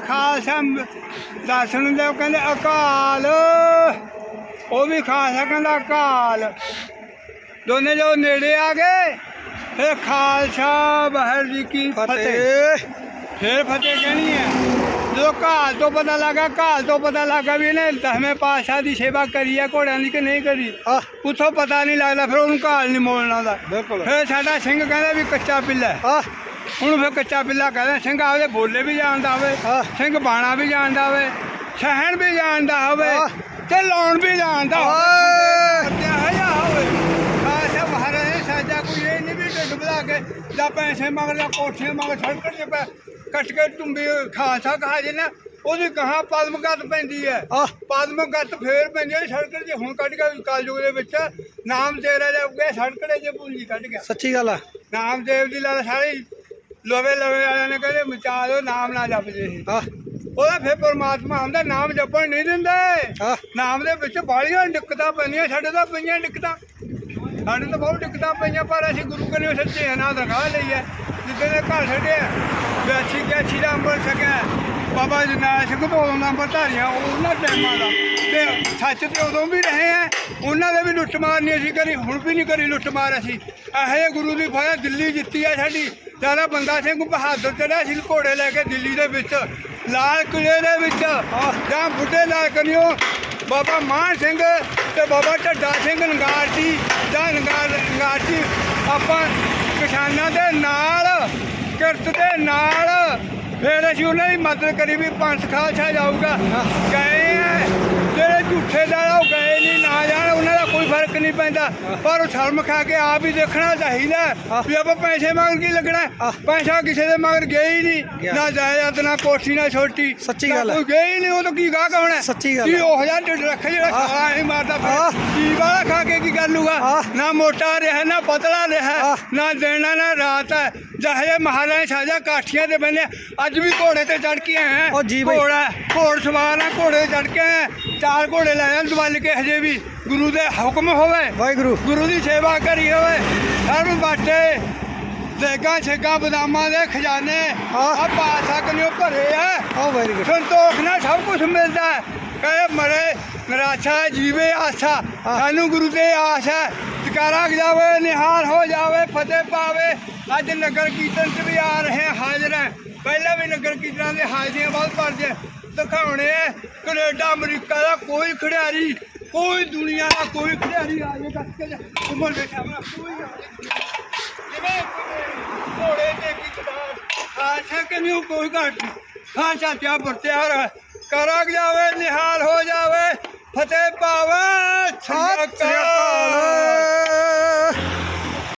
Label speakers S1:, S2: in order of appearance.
S1: ਖਾਲਸਾ ਦਰਸ਼ਨ ਦੇ ਉਹ ਕਹਿੰਦੇ ਅਕਾਲ। ਉਹ ਵੀ ਖਾਲਸਾ ਕਹਿੰਦਾ ਅਕਾਲ। ਦੋਨੇ ਜੋ ਨੇੜੇ ਆ ਗਏ ਫਿਰ ਖਾਲਸਾ ਵਾਹਿਗੁਰੂ ਜੀ ਕੀ ਫਤਿਹ। ਫਿਰ ਫਤਿਹ ਕਹਿਣੀ ਹੈ। ਜਦੋਂ ਘਾਲ ਤੋਂ ਪਤਾ ਲੱਗਾ ਘਾਲ ਤੋਂ ਪਤਾ ਲੱਗਾ ਵੀ ਇਹਨੇ ਦਸਵੇਂ ਪਾਤਸ਼ਾਹ ਦੀ ਸੇਵਾ ਕਰੀ ਹੈ ਘੋੜਿਆਂ ਦੀ ਕਿ ਨਹੀਂ ਕਰੀ।
S2: ਆ
S1: ਉੱਥੋਂ ਪਤਾ ਨਹੀਂ ਲੱਗਦਾ ਫਿਰ ਉਹਨੂੰ ਘਾਲ ਨਹੀਂ ਮੋੜਨਾ ਦਾ।
S2: ਬਿਲਕੁਲ।
S1: ਫਿਰ ਸਾਡਾ ਸਿੰਘ ਕਹਿੰਦਾ ਵੀ ਕੱਚਾ ਪਿੱਲਾ ਹੈ। ਹੁਣ ਫਿਰ ਕੱਚਾ ਪਿੱਲਾ ਕਹਿੰਦਾ ਸਿੰਘ ਆਪਦੇ ਬੋਲੇ ਵੀ ਜਾਣਦਾ ਹੋਵੇ। ਸਿੰਘ ਬਾਣਾ ਵੀ ਜਾਣਦਾ ਹੋਵੇ ਸਹਿਣ ਵੀ ਜਾਣਦਾ ਹੋਵੇ। ਤੇ ਲਾਉਣ ਵੀ ਜਾਣਦਾ। ਹੋਵੇ ਹਇਆ ਹੋਵੇ ਖਾਸਾ ਮਹਾਰਾਜ ਸਾਜਾ ਕੋਈ ਇਹ ਨਹੀਂ ਵੀ ਢਿੱਡ ਬਲਾ ਕੇ ਜਾਂ ਪੈਸੇ ਮੰਗ ਜਾਂ ਕੋਠੀਆਂ ਮੰਗ ਸੜਕ ਤੇ ਪੈ ਕੱਟ ਕੇ ਟੁੰਬੀ ਖਾਸਾ ਕਹਾ ਜੇ ਨਾ ਉਹਦੀ ਕਹਾ ਪਦਮਗਤ ਪੈਂਦੀ ਹੈ
S2: ਆ
S1: ਪਦਮਗਤ ਫੇਰ ਪੈਂਦੀ ਹੈ ਸੜਕ ਤੇ ਹੁਣ ਕੱਢ ਕੇ ਕਾਲਯੁਗ ਦੇ ਵਿੱਚ ਨਾਮ ਤੇਰਾ ਜਾਊਗਾ ਸੜਕ ਦੇ ਜੇ ਪੂੰਜੀ ਕੱਢ ਗਿਆ
S2: ਸੱਚੀ ਗੱਲ ਆ
S1: ਨਾਮਦੇਵ ਦੀ ਲਾਲ ਸਾਰੀ ਲੋਵੇ ਲੋਵੇ ਵਾਲਿਆਂ ਨੇ ਕਹਿੰਦੇ ਮਚਾ ਦਿਓ ਨਾਮ ਨਾ ਜਪ ਜੇ।
S2: ਆ
S1: ਉਹਦਾ ਫਿਰ ਪਰਮਾਤਮਾ ਹੁੰਦਾ ਨਾਮ ਜਪਣ ਨਹੀਂ ਦਿੰਦੇ। ਨਾਮ ਦੇ ਵਿੱਚ ਬਾਲੀਆਂ ਦਿੱਕਤਾਂ ਪੈਂਦੀਆਂ ਸਾਡੇ ਤਾਂ ਪਈਆਂ ਦਿੱਕਤਾਂ। ਸਾਡੇ ਤਾਂ ਬਹੁਤ ਦਿੱਕਤਾਂ ਪਈਆਂ ਪਰ ਅਸੀਂ ਗੁਰੂ ਕਨੇ ਸੱਚੇ ਹਾਂ ਨਾ ਦਿਖਾ ਲਈ ਹੈ ਜਿੱਦੇ ਦੇ ਘਰ ਛੱਡਿਆ ਵਿਆਛੀ ਗਿਆਛੀ ਦਾ ਅੰਮ੍ਰਿਤ ਛਕਿਆ ਬਾਬਾ ਜਰਨੈਲ ਸਿੰਘ ਤੋਂ ਦਾ ਅੰਮ੍ਰਿਤ ਧਾਰੀਆਂ ਉਹਨਾਂ ਟਾਈਮਾਂ ਦਾ। ਤੇ ਸੱਚ ਤੇ ਉਦੋਂ ਵੀ ਰਹੇ ਆ ਉਹਨਾਂ ਦੇ ਵੀ ਲੁੱਟਮਾਰ ਨਹੀਂ ਅਸੀਂ ਕਰੀ ਹੁਣ ਵੀ ਨਹੀਂ ਕਰੀ ਲੁੱਟਮਾਰ ਅਸੀਂ। ਇਹੋ ਗੁਰੂ ਦੀ ਫਾਇਆ ਦਿੱਲੀ ਜਿੱਤੀ ਆ ਸਾਡੀ। ਜ਼ਿਆਦਾ ਬੰਦਾ ਸਿੰਘ ਬਹਾਦਰ ਚੜਿਆ ਸੀ ਘੋੜੇ ਲੈ ਕੇ ਦਿੱਲੀ ਦੇ ਵਿੱਚ ਲਾਲ ਕਿਲੇ ਦੇ ਵਿੱਚ। ਜਾਂ ਬੁੱਢੇ ਲਾਲ ਕਰਿਓ ਬਾਬਾ ਮਾਨ ਸਿੰਘ ਤੇ ਬਾਬਾ ਢੱਡਾ ਸਿੰਘ ਨੰਗਾਰ ਜੀ। ਜਾਂ ਨੰਗਾਰ ਨੰਗਾਰ ਜੀ ਆਪਾਂ ਕਿਸਾਨਾਂ ਦੇ ਨਾਲ ਕਿਰਤ ਦੇ ਨਾਲ। ਫਿਰ ਅਸੀਂ ਉਹਨਾਂ ਦੀ ਮਦਦ ਕਰੀ ਵੀ ਪੰਜ ਖਾਲਸਾ ਜਾਊਗਾ। ਗਏ ਆ ਜਿਹੜੇ ਝੂਠੇ ਦਾ ਨਹੀਂ ਪੈਂਦਾ ਪਰ ਉਹ ਸ਼ਰਮ ਖਾ ਕੇ ਆਪ ਹੀ ਦੇਖਣਾ ਚਾਹੀਦਾ ਵੀ ਆਪਾਂ ਪੈਸੇ ਮੰਗ ਕੀ ਲੱਗਣਾ। ਪੈਸਾ ਕਿਸੇ ਦੇ ਮਗਰ ਗਏ ਹੀ ਨਹੀਂ
S2: ਗਿਆ।
S1: ਨਾ ਜਾਇਦਾਦ ਨਾ ਕੋਠੀ ਨਾ ਛੋਟੀ
S2: ਸੱਚੀ ਗੱਲ ਹੈ।
S1: ਕੋਈ ਗਏ ਹੀ ਨਹੀਂ ਉਹ ਤਾਂ ਕੀ ਗਾਹ ਕਹਣਾ
S2: ਸੱਚੀ ਗੱਲ
S1: ਕੀ। ਉਹ ਹਜ਼ਾਰ ਢਿੱਡ ਰੱਖੇ ਜਿਹੜਾ। ਖਾਲਾ ਹੀ ਮਾਰਦਾ। ਫਿਰ ਕੀ ਵਾਲਾ ਖਾ ਕੇ ਕੀ ਕਰ ਲੂਗਾ। ਨਾ ਮੋਟਾ ਰਿਹਾ ਨਾ ਪਤਲਾ ਰਿਹਾ। ਨਾ ਦੇਣਾ ਨਾ ਰਾਤ ਹੈ ਜਿਹੇ ਮਹਾਰਾਜ ਸਾਜਾ ਕਾਠੀਆਂ ਤੇ ਬੰਨੇ ਅੱਜ ਵੀ ਘੋੜੇ ਤੇ ਚੜ ਕੇ ਆਏ
S2: ਉਹ ਜੀ ਬਈ।
S1: ਘੋੜਾ ਘੋੜ ਸਵਾਰ ਆ ਘੋੜੇ ਚੜ ਕੇ ਆਏ ਚਾਰ ਘੋੜੇ ਲੈ ਆਂ ਦਵਲ ਕੇ ਹਜੇ ਵੀ ਗੁਰੂ ਦੇ ਹੁਕਮ ਹੋਵੇ।
S2: ਵਾਹਿਗੁਰੂ।
S1: ਗੁਰੂ ਦੀ ਸੇਵਾ ਕਰੀ ਹੋਵੇ। ਸਰਬ ਬਾਟੇ ਦੇਗਾ ਛੇਗਾ ਬਦਾਮਾਂ ਦੇ ਖਜ਼ਾਨੇ
S2: ਆਹ।
S1: ਆ ਪਾਸਾ ਕਨਿਓ ਭਰੇ ਆ।
S2: ਆ ਵਾਹਿਗੁਰੂ।
S1: ਸੰਤੋਖ ਨਾਲ ਸਭ ਕੁਝ ਮਿਲਦਾ। ਹੈ। ਕਹੇ ਮਰੇ ਨਿਰਾਸ਼ਾ ਜੀਵੇ ਆਸਾ। ਸਾਨੂੰ ਗੁਰੂ ਤੇ ਆਸ ਹੈ। ਜਕਾਰਾ ਜਾਵੇ, ਨਿਹਾਲ ਹੋ ਜਾਵੇ, ਫਤਿਹ ਪਾਵੇ। ਅੱਜ ਨਗਰ ਕੀਰਤਨ ਚ ਵੀ ਆ ਰਹੇ ਹਾਜ਼ਰ ਹੈ। ਪਹਿਲਾਂ ਵੀ ਨਗਰ ਕੀਰਤਨਾਂ ਦੇ ਹਾਜ਼ਰੀਆਂ ਬਹੁਤ ਭਰਦੇ ਦਿਖਾਉਣੇ ਕੈਨੇਡਾ, ਅਮਰੀਕਾ ਦਾ ਕੋਈ ਖਿਡਾਰੀ, ਕੋਈ ਦੁਨੀਆ ਦਾ ਕੋਈ ਖਿਡਾਰੀ ਆ ਜੇ ਕੱਟ ਕੇ ਉਮਰ ਦੇ ਸਾਹਮਣੇ ਕੋਈ ਜਿਵੇਂ ਘੋੜੇ ਤੇ ਕੀ ਕਟਾਰ ਆਸ਼ਾ ਕਿ ਕੋਈ ਘਾਟ ਨਹੀਂ। ਹਾਂ ਚਾਚਾ ਵਰਤਿਆ ਕਰਾਗ ਜਾਵੇ, ਨਿਹਾਲ ਹੋ ਜਾਵੇ, ਫਤਿਹ ਪਾਵੇ।
S2: ਸਤਿ